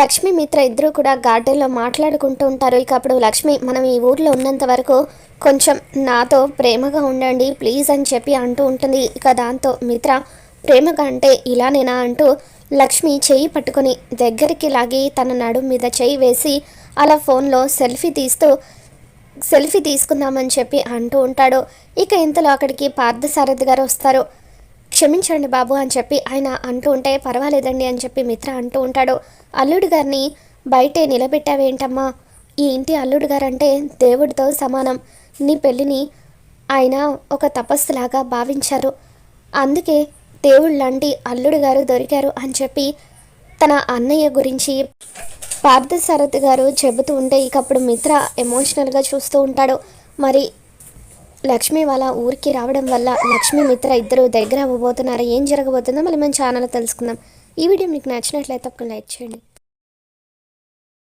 లక్ష్మి మిత్ర ఇద్దరు కూడా గార్డెన్లో మాట్లాడుకుంటూ ఉంటారు. ఇక అప్పుడు లక్ష్మి మనం ఈ ఊర్లో ఉన్నంత వరకు కొంచెం నాతో ప్రేమగా ఉండండి ప్లీజ్ అని చెప్పి అంటూ ఉంటుంది. ఇక దాంతో మిత్ర ప్రేమగా అంటే ఇలానేనా అంటూ లక్ష్మి చెయ్యి పట్టుకొని దగ్గరికి లాగి తన నడుం మీద చెయ్యి వేసి అలా ఫోన్లో సెల్ఫీ తీస్తూ సెల్ఫీ తీసుకుందామని చెప్పి అంటూ ఉంటాడు. ఇక ఇంతలో అక్కడికి పార్థసారథి గారు వస్తారు. క్షమించండి బాబు అని చెప్పి ఆయన అంటూ ఉంటే పర్వాలేదండి అని చెప్పి మిత్ర అంటూ ఉంటాడు. అల్లుడు గారిని బయటే నిలబెట్టావేంటమ్మా? ఈ ఇంటి అల్లుడు గారంటే దేవుడితో సమానం. నీ పెళ్ళిని ఆయన ఒక తపస్సులాగా భావించారు. అందుకే దేవుళ్ళ లాంటి అల్లుడు గారు దొరికారు అని చెప్పి తన అన్నయ్య గురించి పార్థసారథి గారు చెబుతూ ఉంటే ఇకప్పుడు మిత్ర ఎమోషనల్గా చూస్తూ ఉంటాడు. మరి లక్ష్మి వాళ్ళ ఊరికి రావడం వల్ల లక్ష్మి మిత్ర ఇద్దరు దగ్గర అవ్వబోతున్నారు. ఏం జరగబోతుందో మళ్ళీ మన ఛానల్ తెలుసుకుందాం. ఈ వీడియో మీకు నచ్చినట్లయితే ఒక లైక్ చేయండి.